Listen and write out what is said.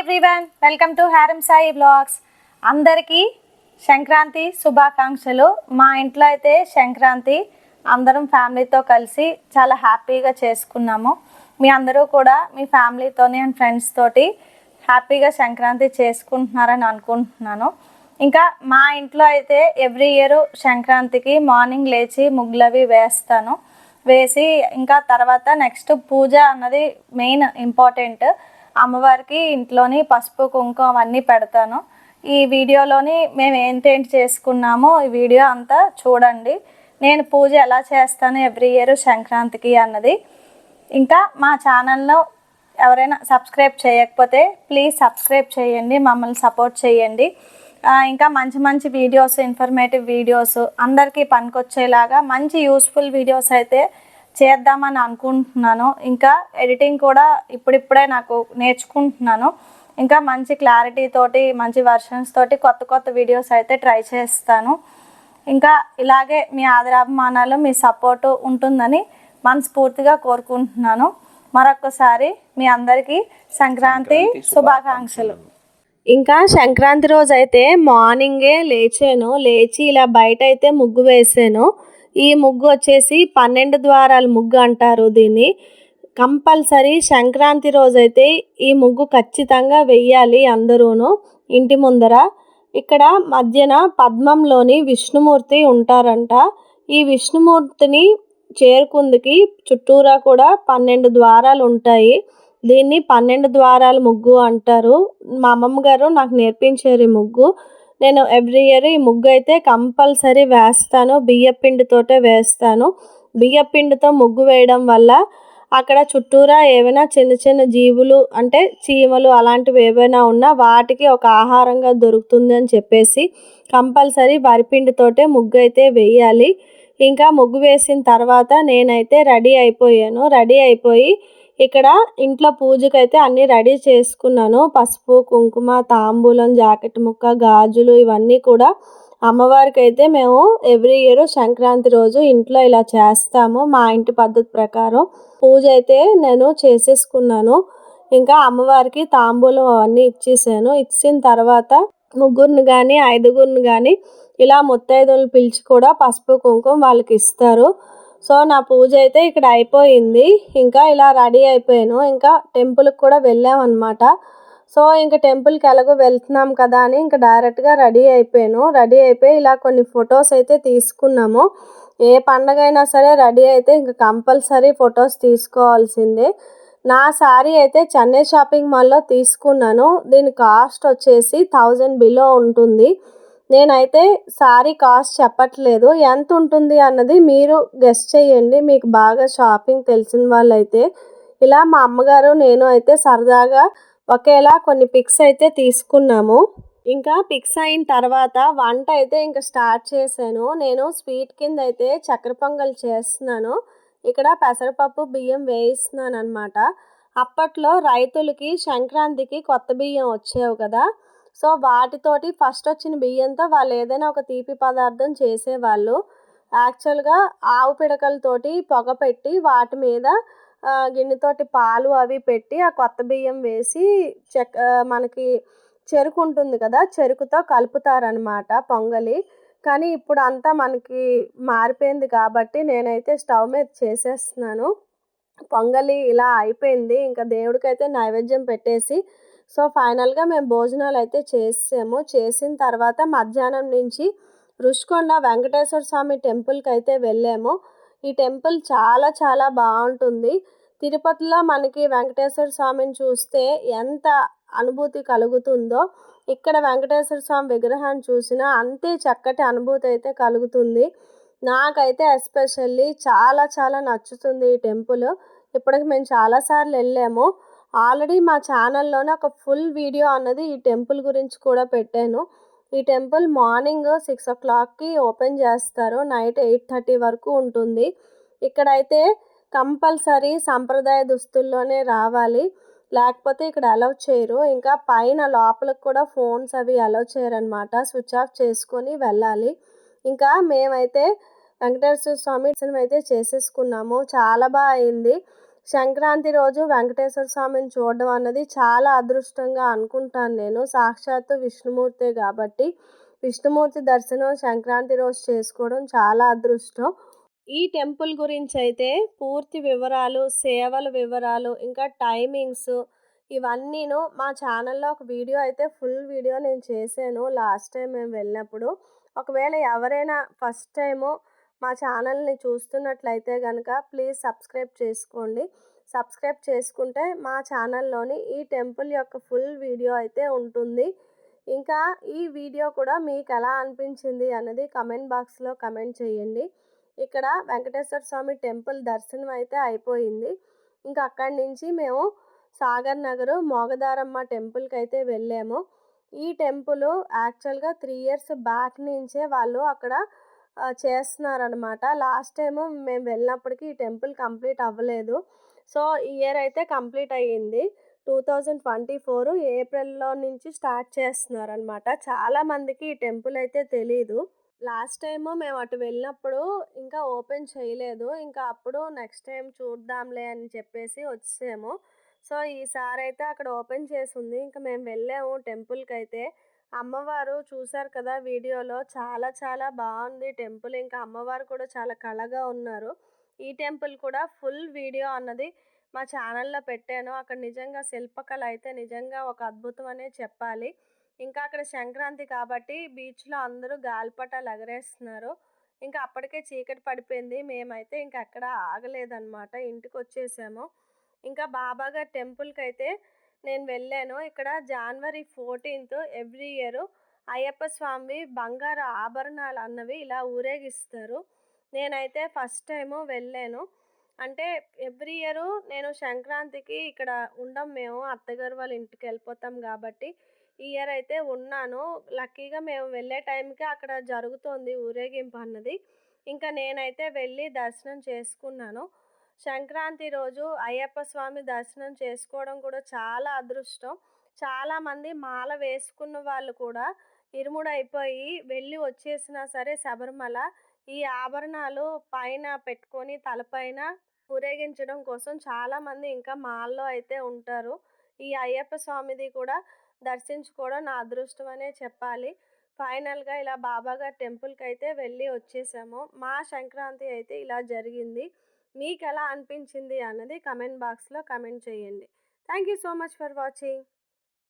Everyone welcome to హారం Sai blogs అందరికీ సంక్రాంతి శుభాకాంక్షలు. మా ఇంట్లో అయితే సంక్రాంతి అందరం ఫ్యామిలీతో కలిసి చాలా హ్యాపీగా చేసుకున్నాము. మీ అందరూ కూడా మీ ఫ్యామిలీతోని అండ్ ఫ్రెండ్స్ తోటి హ్యాపీగా సంక్రాంతి చేసుకుంటున్నారని అనుకుంటున్నాను. ఇంకా మా ఇంట్లో అయితే ఎవ్రీ ఇయర్ సంక్రాంతికి మార్నింగ్ లేచి ముగ్గులవి వేస్తాను. వేసి ఇంకా తర్వాత నెక్స్ట్ పూజ అన్నది మెయిన్ ఇంపార్టెంట్. అమ్మవారికి ఇంట్లోని పసుపు కుంకుమ అవన్నీ పెడతాను. ఈ వీడియోలోని మేము ఏంటేంటి చేసుకున్నామో ఈ వీడియో అంతా చూడండి. నేను పూజ ఎలా చేస్తాను ఎవ్రీ ఇయర్ సంక్రాంతికి అన్నది. ఇంకా మా ఛానల్లో ఎవరైనా సబ్స్క్రైబ్ చేయకపోతే ప్లీజ్ సబ్స్క్రైబ్ చేయండి మమ్మల్ని సపోర్ట్ చేయండి. ఇంకా మంచి మంచి వీడియోస్ ఇన్ఫర్మేటివ్ వీడియోస్ అందరికీ పనికొచ్చేలాగా మంచి యూస్ఫుల్ వీడియోస్ అయితే చేద్దామని అనుకుంటున్నాను. ఇంకా ఎడిటింగ్ కూడా ఇప్పుడిప్పుడే నాకు నేర్చుకుంటున్నాను. ఇంకా మంచి క్లారిటీ తోటి మంచి వర్షన్స్ తోటి కొత్త కొత్త వీడియోస్ అయితే ట్రై చేస్తాను. ఇంకా ఇలాగే మీ ఆదరాభిమానాలు మీ సపోర్టు ఉంటుందని మనస్ఫూర్తిగా కోరుకుంటున్నాను. మరొకసారి మీ అందరికీ సంక్రాంతి శుభాకాంక్షలు. ఇంకా సంక్రాంతి రోజు అయితే మార్నింగే లేచాను. లేచి ఇలా బయట అయితే ముగ్గు వేసాను. ఈ ముగ్గు వచ్చేసి పన్నెండు ద్వారాల ముగ్గు అంటారు దీన్ని. కంపల్సరీ సంక్రాంతి రోజైతే ఈ ముగ్గు ఖచ్చితంగా వెయ్యాలి అందరూను ఇంటి ముందర. ఇక్కడ మధ్యన పద్మంలోని విష్ణుమూర్తి ఉంటారంట. ఈ విష్ణుమూర్తిని చేరుకుందుకి చుట్టూరా కూడా పన్నెండు ద్వారాలు ఉంటాయి. దీన్ని పన్నెండు ద్వారాల ముగ్గు అంటారు. మా అమ్మమ్మ గారు నాకు నేర్పించారు ఈ ముగ్గు. నేను ఎవ్రీ ఇయర్ ఈ ముగ్గు అయితే కంపల్సరీ వేస్తాను బియ్యపిండితోటే వేస్తాను. బియ్యపిండితో ముగ్గు వేయడం వల్ల అక్కడ చుట్టూరా ఏవైనా చిన్న చిన్న జీవులు అంటే చీమలు అలాంటివి ఏవైనా ఉన్నా వాటికి ఒక ఆహారంగా దొరుకుతుంది అని చెప్పేసి కంపల్సరీ వరిపిండితోటే ముగ్గు అయితే వేయాలి. ఇంకా ముగ్గు వేసిన తర్వాత నేనైతే రెడీ అయిపోయాను. రెడీ అయిపోయి ఇక్కడ ఇంట్లో పూజకైతే అన్నీ రెడీ చేసుకున్నాను. పసుపు కుంకుమ తాంబూలం జాకెట్ ముక్క గాజులు ఇవన్నీ కూడా అమ్మవారికి అయితే మేము ఎవ్రీ ఇయర్ సంక్రాంతి రోజు ఇంట్లో ఇలా చేస్తాము మా ఇంటి పద్ధతి ప్రకారం. పూజ అయితే నేను చేసేసుకున్నాను. ఇంకా అమ్మవారికి తాంబూలం అవన్నీ ఇచ్చేసాను. ఇచ్చిన తర్వాత ముగ్గురిని కానీ ఐదుగురిని కానీ ఇలా ముత్తైదులు పిలిచి కూడా పసుపు కుంకుమ వాళ్ళకి ఇస్తారు. సో నా పూజ అయితే ఇక్కడ అయిపోయింది. ఇంకా ఇలా రెడీ అయిపోయాను. ఇంకా టెంపుల్కి కూడా వెళ్ళామన్నమాట. సో ఇంకా టెంపుల్కి ఎలాగో వెళ్తున్నాం కదా అని ఇంకా డైరెక్ట్గా రెడీ అయిపోయాను. రెడీ అయిపోయి ఇలా కొన్ని ఫొటోస్ అయితే తీసుకున్నాము. ఏ పండగ అయినా సరే రెడీ అయితే ఇంకా కంపల్సరీ ఫొటోస్ తీసుకోవాల్సిందే. నా శారీ అయితే చెన్నై షాపింగ్ మాల్లో తీసుకున్నాను. దీని కాస్ట్ వచ్చేసి థౌజండ్ బిలో ఉంటుంది. నేనైతే శారీ కాస్ట్ చెప్పట్లేదు. ఎంత ఉంటుంది అన్నది మీరు గెస్ట్ చేయండి. మీకు బాగా షాపింగ్ తెలిసిన వాళ్ళైతే. ఇలా మా అమ్మగారు నేను అయితే సరదాగా ఒకేలా కొన్ని పిక్స్ అయితే తీసుకున్నాము. ఇంకా పిక్స్ అయిన తర్వాత వంట అయితే ఇంకా స్టార్ట్ చేశాను. నేను స్వీట్ కింద అయితే చక్కెర పొంగల్ చేస్తున్నాను. ఇక్కడ పెసరపప్పు బియ్యం వేయిస్తున్నాను అనమాట అప్పట్లో రైతులకి సంక్రాంతికి కొత్త బియ్యం వచ్చేవి కదా. సో వాటితోటి ఫస్ట్ వచ్చిన బియ్యంతో వాళ్ళు ఏదైనా ఒక తీపి పదార్థం చేసేవాళ్ళు. యాక్చువల్గా ఆవు పిడకలతోటి పొగ పెట్టి వాటి మీద గిన్నెతోటి పాలు అవి పెట్టి ఆ కొత్త బియ్యం వేసి చెక్ మనకి చెరుకు ఉంటుంది కదా చెరుకుతో కలుపుతారనమాట పొంగలి. కానీ ఇప్పుడు అంతా మనకి మారిపోయింది కాబట్టి నేనైతే స్టవ్ మీద చేసేస్తున్నాను. పొంగలి ఇలా అయిపోయింది. ఇంకా దేవుడికైతే నైవేద్యం పెట్టేసి సో ఫైనల్గా మేము భోజనాలు అయితే చేసాము చేసిన తర్వాత మధ్యాహ్నం నుంచి రుషికొండ వెంకటేశ్వర స్వామి టెంపుల్కి అయితే వెళ్ళాము. ఈ టెంపుల్ చాలా చాలా బాగుంటుంది. తిరుపతిలో మనకి వెంకటేశ్వర స్వామిని చూస్తే ఎంత అనుభూతి కలుగుతుందో ఇక్కడ వెంకటేశ్వర స్వామి విగ్రహాన్ని చూసినా అంతే చక్కటి అనుభూతి అయితే కలుగుతుంది. నాకైతే ఎస్పెషల్లీ చాలా చాలా నచ్చుతుంది ఈ టెంపుల్. ఇప్పటికి మేము చాలాసార్లు వెళ్ళాము. ఆల్రెడీ మా ఛానల్లోనే ఒక ఫుల్ వీడియో అన్నది ఈ టెంపుల్ గురించి కూడా పెట్టాను. ఈ టెంపుల్ మార్నింగ్ సిక్స్ ఓ క్లాక్కి ఓపెన్ చేస్తారు. నైట్ ఎయిట్ థర్టీ వరకు ఉంటుంది. ఇక్కడైతే కంపల్సరీ సంప్రదాయ దుస్తుల్లోనే రావాలి. లేకపోతే ఇక్కడ అలౌ చేయరు. ఇంకా పైన లోపలికి కూడా ఫోన్స్ అవి అలౌ చేయరు అనమాట స్విచ్ ఆఫ్ చేసుకొని వెళ్ళాలి. ఇంకా మేమైతే వెంకటేశ్వర స్వామి దర్శనం అయితే చేసేసుకున్నాము. చాలా బాగా అయింది. సంక్రాంతి రోజు వెంకటేశ్వర స్వామిని చూడడం అన్నది చాలా అదృష్టంగా అనుకుంటాను నేను. సాక్షాత్తు విష్ణుమూర్తే కాబట్టి విష్ణుమూర్తి దర్శనం సంక్రాంతి రోజు చేసుకోవడం చాలా అదృష్టం. ఈ టెంపుల్ గురించి అయితే పూర్తి వివరాలు సేవల వివరాలు ఇంకా టైమింగ్స్ ఇవన్నీను మా ఛానల్లో ఒక వీడియో అయితే ఫుల్ వీడియో నేను చేశాను లాస్ట్ టైం మేము వెళ్ళినప్పుడు. ఒకవేళ ఎవరైనా ఫస్ట్ టైము మా ఛానల్ని చూస్తున్నట్లయితే కనుక ప్లీజ్ సబ్స్క్రైబ్ చేసుకోండి. సబ్స్క్రైబ్ చేసుకుంటే మా ఛానల్లోని ఈ టెంపుల్ యొక్క ఫుల్ వీడియో అయితే ఉంటుంది. ఇంకా ఈ వీడియో కూడా మీకు ఎలా అనిపించింది అన్నది కమెంట్ బాక్స్లో కమెంట్ చేయండి. ఇక్కడ వెంకటేశ్వర స్వామి టెంపుల్ దర్శనం అయితే అయిపోయింది. ఇంకా అక్కడి నుంచి మేము సాగర్ నగరు మోగదారమ్మ టెంపుల్కి అయితే వెళ్ళాము. ఈ టెంపుల్ యాక్చువల్గా త్రీ ఇయర్స్ బ్యాక్ నుంచే వాళ్ళు అక్కడ చేస్తున్నారనమాట లాస్ట్ టైం మేము వెళ్ళినప్పటికీ ఈ టెంపుల్ కంప్లీట్ అవ్వలేదు. సో ఈ ఇయర్ అయితే కంప్లీట్ అయ్యింది. టూ థౌజండ్ ట్వంటీ ఫోర్ ఏప్రిల్లో నుంచి స్టార్ట్ చేస్తున్నారనమాట చాలామందికి ఈ టెంపుల్ అయితే తెలీదు. లాస్ట్ టైం మేము అటు వెళ్ళినప్పుడు ఇంకా ఓపెన్ చేయలేదు. ఇంకా అప్పుడు నెక్స్ట్ టైం చూద్దాంలే అని చెప్పేసి వచ్చేసాము. సో ఈసారి అయితే అక్కడ ఓపెన్ చేసి ఉంది. ఇంకా మేము వెళ్ళాము టెంపుల్కి అయితే అమ్మవారు చూశారు కదా వీడియోలో. చాలా చాలా బాగుంది టెంపుల్. ఇంకా అమ్మవారు కూడా చాలా కళగా ఉన్నారు. ఈ టెంపుల్ కూడా ఫుల్ వీడియో అన్నది మా ఛానల్లో పెట్టాను. అక్కడ నిజంగా శిల్పకళ అయితే నిజంగా ఒక అద్భుతం అనే చెప్పాలి. ఇంకా అక్కడ సంక్రాంతి కాబట్టి బీచ్లో అందరూ గాలిపటాలు ఎగరేస్తున్నారు ఇంకా అప్పటికే చీకటి పడిపోయింది. మేమైతే ఇంకా అక్కడ ఆగలేదన్నమాట. ఇంటికి వచ్చేసాము. ఇంకా బాబాగారి టెంపుల్కి అయితే నేను వెళ్ళాను. ఇక్కడ జనవరి fourteenth every year Ayyappa Swamy బంగారు ఆభరణాలు అన్నవి ఇలా ఊరేగిస్తారు. నేనైతే ఫస్ట్ టైము వెళ్ళాను. అంటే ఎవ్రీ ఇయర్ నేను సంక్రాంతికి ఇక్కడ ఉండం మేము అత్తగారు వాళ్ళ ఇంటికి వెళ్ళిపోతాం కాబట్టి ఈ ఇయర్ అయితే ఉన్నాను. లక్కీగా మేము వెళ్ళే టైంకి అక్కడ జరుగుతోంది ఊరేగింపు అన్నది. ఇంకా నేనైతే వెళ్ళి దర్శనం చేసుకున్నాను. సంక్రాంతి రోజు అయ్యప్ప స్వామి దర్శనం చేసుకోవడం కూడా చాలా అదృష్టం. చాలామంది మాల వేసుకున్న వాళ్ళు కూడా ఇరుముడైపోయి వెళ్ళి వచ్చేసినా సరే శబరిమల ఈ ఆభరణాలు పైన పెట్టుకొని తలపైన ఊరేగించడం కోసం చాలామంది ఇంకా మాల్లో అయితే ఉంటారు. ఈ అయ్యప్ప స్వామిది కూడా దర్శించుకోవడం నా అదృష్టం అనే చెప్పాలి. ఫైనల్గా ఇలా బాబాగారి టెంపుల్కి అయితే వెళ్ళి వచ్చేసాము. మా సంక్రాంతి అయితే ఇలా జరిగింది. మీకు ఎలా అనిపించింది అన్నది కమెంట్ బాక్స్లో కమెంట్ చేయండి. Thank you so much for watching.